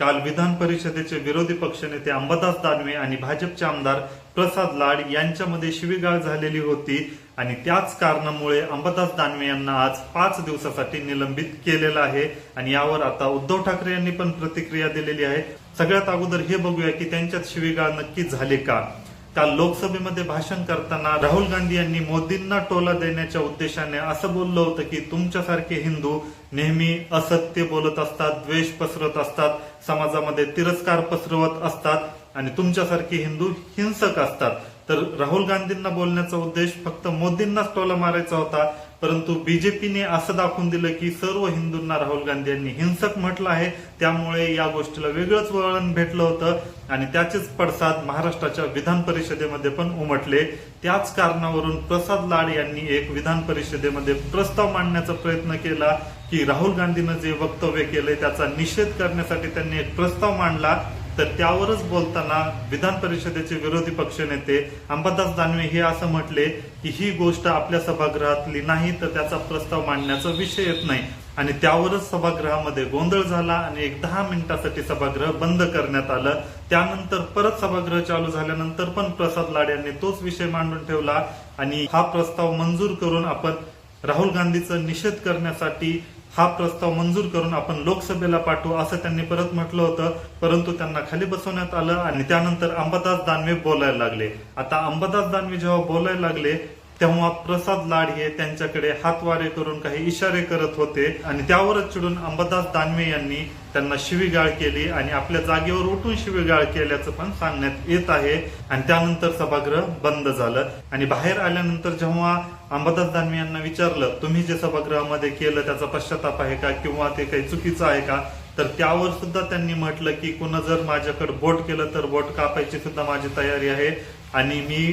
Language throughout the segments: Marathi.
काल विधान परिषदेचे विरोधी पक्षनेते अंबादास दानवे आणि भाजपचे आमदार प्रसाद लाड यांच्यामध्ये शिवीगाळ झालेली होती आणि त्याच कारणामुळे अंबादास दानवे यांना आज पाच दिवसासाठी निलंबित केलेलं आहे. आणि यावर आता उद्धव ठाकरे यांनी पण प्रतिक्रिया दिलेली आहे. सगळ्यात अगोदर हे बघूया की त्यांच्यात शिवीगाळ नक्की झाले का? काल लोकसभेमध्ये भाषण करताना राहुल गांधी यांनी मोदींना टोला देण्याच्या उद्देशाने असं बोललं होतं की तुमच्यासारखे हिंदू नेहमी असत्य बोलत असतात द्वेष पसरत असतात समाजामध्ये तिरस्कार पसरवत असतात आणि तुमच्यासारखे हिंदू हिंसक असतात. तर राहुल गांधींना बोलण्याचा उद्देश फक्त मोदींनाच टोला मारायचा होता परंतु बीजेपीने असं दाखवून दिलं की सर्व हिंदूंना राहुल गांधी यांनी हिंसक म्हटलं आहे. त्यामुळे या गोष्टीला वेगळंच वळण भेटलं होतं आणि त्याचेच पडसाद महाराष्ट्राच्या विधान परिषदेमध्ये पण उमटले. त्याच कारणावरून प्रसाद लाड यांनी एक विधान परिषदेमध्ये प्रस्ताव मांडण्याचा प्रयत्न केला की राहुल गांधीनं जे वक्तव्य केलंय त्याचा निषेध करण्यासाठी त्यांनी एक प्रस्ताव मांडला. तर त्यावरच बोलताना विधान परिषदेचे विरोधी पक्षनेते अंबादास दानवे हे असं म्हटले की ही गोष्ट आपल्या सभागृहातली नाही तर त्याचा प्रस्ताव मांडण्याचा विषय येत नाही. आणि त्यावरच सभागृहामध्ये गोंधळ झाला आणि एक दहा मिनिटासाठी सभागृह बंद करण्यात आलं. त्यानंतर परत सभागृह चालू झाल्यानंतर पण प्रसाद लाड यांनी तोच विषय मांडून ठेवला. आणि हा प्रस्ताव मंजूर करून आपण राहुल गांधीचा निषेध करण्यासाठी हा प्रस्ताव मंजूर करून आपण लोकसभेला पाठवू असं त्यांनी परत म्हटलं होतं. परंतु त्यांना खाली बसवण्यात आलं आणि त्यानंतर अंबादास दानवे बोलायला लागले. आता अंबादास दानवे जेव्हा बोलायला लागले तेव्हा प्रसाद लाड हे त्यांच्याकडे हातवारे करून काही इशारे करत होते आणि त्यावरच चिडून अंबादास दानवे यांनी त्यांना शिवीगाळ केली आणि आपल्या जागेवर उठून शिवीगाळ केल्याचं पण सांगण्यात येत आहे. आणि त्यानंतर सभागृह बंद झालं. आणि बाहेर आल्यानंतर जेव्हा अंबादास दानवे यांना विचारलं तुम्ही जे सभागृहामध्ये केलं त्याचा पश्चाताप आहे का किंवा ते काही चुकीचं आहे का? तर त्यावर सुद्धा त्यांनी म्हटलं की कुणा जर माझ्याकडे बोट केलं तर बोट कापायची सुद्धा माझी तयारी आहे. आणि मी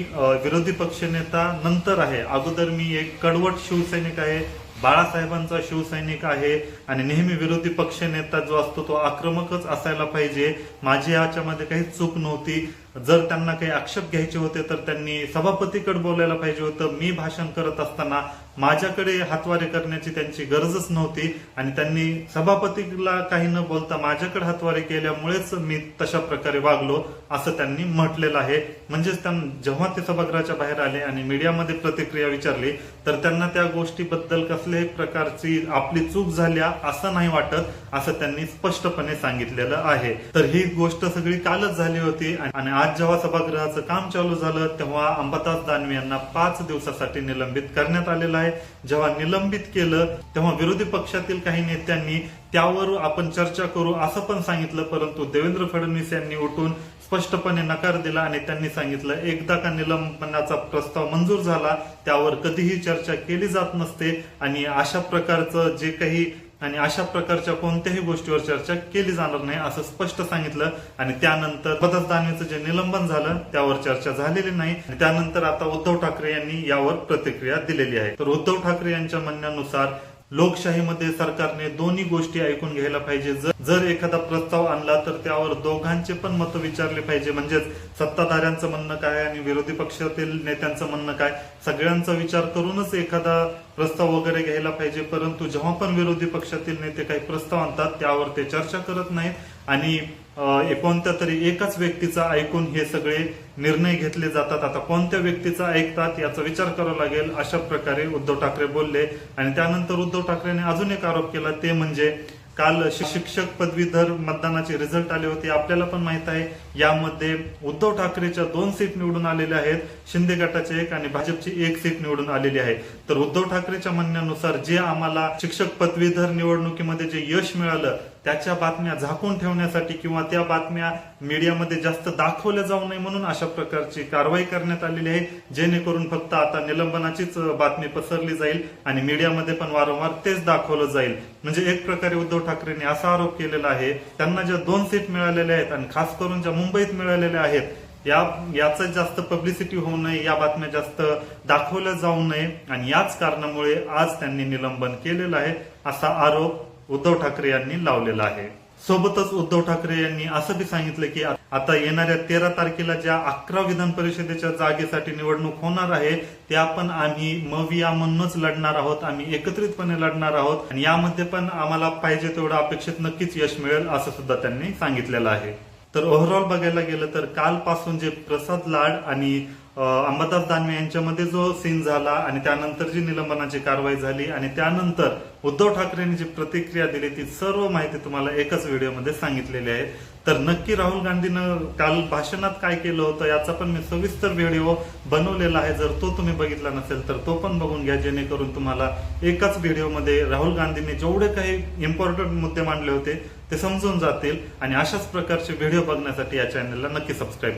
विरोधी पक्षनेता नंतर आहे. अगोदर मी एक कडवट शिवसैनिक आहे बाळासाहेबांचा शिवसैनिक आहे आणि नेहमी विरोधी पक्ष नेता जो असतो तो आक्रमकच असायला पाहिजे. माझी याच्यामध्ये काही चूक नव्हती. जर त्यांना काही आक्षेप घ्यायचे होते तर त्यांनी सभापतीकडे बोलायला पाहिजे होतं. मी भाषण करत असताना माझ्याकडे हातवारे करण्याची त्यांची गरजच नव्हती आणि त्यांनी सभापतीला काही न बोलता माझ्याकडे हातवारे केल्यामुळेच मी तशा प्रकारे वागलो असं त्यांनी म्हटलेलं आहे. म्हणजेच त्यांना जेव्हा ते सभागृहाच्या बाहेर आले आणि मीडियामध्ये प्रतिक्रिया विचारली तर त्यांना त्या गोष्टीबद्दल कसल्याही प्रकारची आपली चूक झाल्या असं नाही वाटत असं त्यांनी स्पष्टपणे सांगितलेलं आहे. तर ही गोष्ट सगळी कालच झाली होती आणि आज जेव्हा सभागृहाचं काम चालू झालं तेव्हा अंबादास दानवे यांना पाच दिवसासाठी निलंबित करण्यात आलेलं आहे. जेव्हा निलंबित केलं तेव्हा विरोधी पक्षातील काही नेत्यांनी त्यावर आपण चर्चा करू असं पण सांगितलं परंतु देवेंद्र फडणवीस यांनी उठून स्पष्टपणे नकार दिला आणि त्यांनी सांगितलं एकदा का निलंबनाचा प्रस्ताव मंजूर झाला त्यावर कधीही चर्चा केली जात नसते. आणि अशा प्रकारचं जे काही आणि अशा प्रकारच्या कोणत्याही गोष्टीवर चर्चा केली जाणार नाही असं स्पष्ट सांगितलं. आणि त्यानंतर बदस दानवेचं जे निलंबन झालं त्यावर चर्चा झालेली नाही. आणि त्यानंतर आता उद्धव ठाकरे यांनी यावर प्रतिक्रिया दिलेली आहे. तर उद्धव ठाकरे यांच्या म्हणण्यानुसार लोकशाहीमध्ये सरकारने दोन्ही गोष्टी ऐकून घ्यायला पाहिजे. जर जर एखादा प्रस्ताव आणला तर त्यावर दोघांचे पण मत विचारले पाहिजे. म्हणजेच सत्ताधाऱ्यांचं म्हणणं काय आणि विरोधी पक्षातील नेत्यांचं म्हणणं काय? सगळ्यांचा विचार करूनच एखादा प्रस्ताव वगैरे घ्यायला पाहिजे. परंतु जेव्हा पण विरोधी पक्षातील नेते काही प्रस्ताव आणतात त्यावर ते चर्चा करत नाहीत. आणि कोणत्या तरी एकाच व्यक्तीचा ऐकून हे सगळे निर्णय घेतले जातात. आता कोणत्या व्यक्तीचा ऐकतात याचा विचार करावा लागेल अशा प्रकारे उद्धव ठाकरे बोलले. आणि त्यानंतर उद्धव ठाकरेने अजून एक आरोप केला ते म्हणजे काल शि- शिक्षक पदवीधर मतदानाचे रिझल्ट आले होते. आपल्याला पण माहीत आहे यामध्ये उद्धव ठाकरेच्या दोन सीट निवडून आलेल्या आहेत. शिंदे गटाचे एक आणि भाजपची एक सीट निवडून आलेली आहे. तर उद्धव ठाकरेच्या म्हणण्यानुसार जे आम्हाला शिक्षक पदवीधर निवडणुकीमध्ये जे यश मिळालं त्याच्या बातम्या झाकून ठेवण्यासाठी किंवा त्या बातम्या मीडियामध्ये जास्त दाखवल्या जाऊ नये म्हणून अशा प्रकारची कारवाई करण्यात आलेली आहे. जेणेकरून फक्त आता निलंबनाचीच बातमी पसरली जाईल आणि मीडियामध्ये पण वारंवार तेच दाखवलं जाईल. म्हणजे एक प्रकारे उद्धव ठाकरेंनी असा आरोप केलेला आहे त्यांना ज्या दोन सीट मिळालेल्या आहेत आणि खास करून ज्या मुंबईत मिळालेल्या आहेत या याचं जास्त पब्लिसिटी होऊ नये या बातम्या जास्त दाखवल्या जाऊ नये. आणि याच कारणामुळे आज त्यांनी निलंबन केलेलं आहे असा आरोप उद्धव ठाकरे यांनी लावलेला आहे. सोबतच उद्धव ठाकरे यांनी असं बी सांगितलं की आता येणाऱ्या तेरा तारखेला ज्या अकरा विधान परिषदेच्या जागेसाठी निवडणूक होणार आहे त्या पण आम्ही मविया म्हणूनच लढणार आहोत आम्ही एकत्रितपणे लढणार आहोत. आणि यामध्ये पण आम्हाला पाहिजे तेवढं अपेक्षित नक्कीच यश मिळेल असं सुद्धा त्यांनी सांगितलेलं आहे. तर ओव्हरऑल बघायला गेलं तर कालपासून जे प्रसाद लाड आणि अंबादास दानवे यांच्यामध्ये जो सीन झाला आणि त्यानंतर जी निलंबनाची कारवाई झाली आणि त्यानंतर उद्धव ठाकरेंनी जी प्रतिक्रिया दिली ती सर्व माहिती तुम्हाला एकच व्हिडिओमध्ये सांगितलेली आहे. तर नक्की राहुल गांधीनं काल भाषणात काय केलं होतं याचा पण मी सविस्तर व्हिडिओ बनवलेला आहे. जर तो तुम्ही बघितला नसेल तर तो पण बघून घ्या जेणेकरून तुम्हाला एकाच व्हिडिओमध्ये राहुल गांधींनी जेवढे काही इम्पॉर्टंट मुद्दे मांडले होते ते समजून जातील आणि अशाच प्रकारचे व्हिडिओ बघण्यासाठी या चॅनलला नक्की सबस्क्राईब